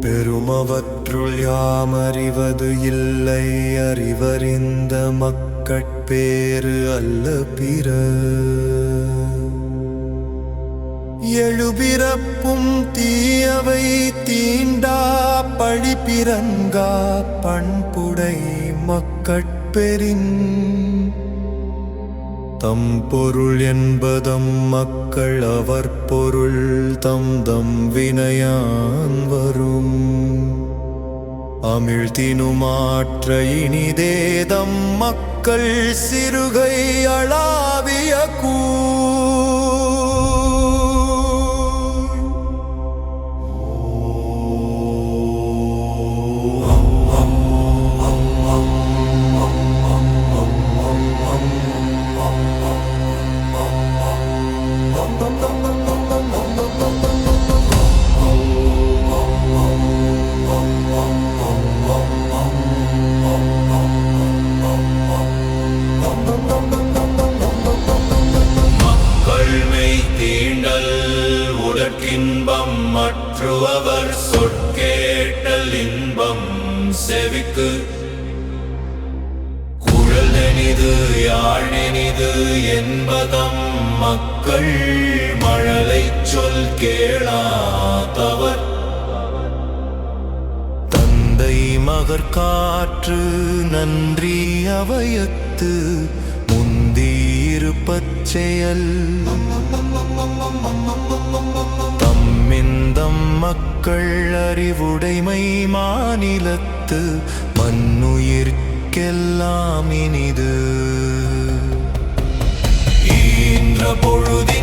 பெருமவற்றுள் யாமறிவது இல்லை அறிவறிந்த மக்கட்பேறு அல்ல பிற எழுபிறப்பும் தீயவை தீண்டா பழிப்பிறங்கா பண்புடை மக்கட்பெறின் தம் பொருள் என்பதம் மக்கள் அவர் பொருள் தம் தம் வினையான் வரும். அமிழ்த்தினுமாற்ற இனிதேதம் மக்கள் சிறுகை அளாவிய கூ உடற்கின்பம் மற்றுவர் சொற்கேட்டல் இன்பம் செவிக்கு. குழலெனிது யாழெனிது என்பதம் மக்கள் மழலை சொல் கேளாதவர். தந்தை மகற்காற்று நன்றி அவயத்து. பச்சையல். தம்மிந்தம் மக்கள் அறிவுடைமை மாநிலத்து மண்ணுயிர்க்கெல்லாம் இனிது. ஈன்ற பொழுது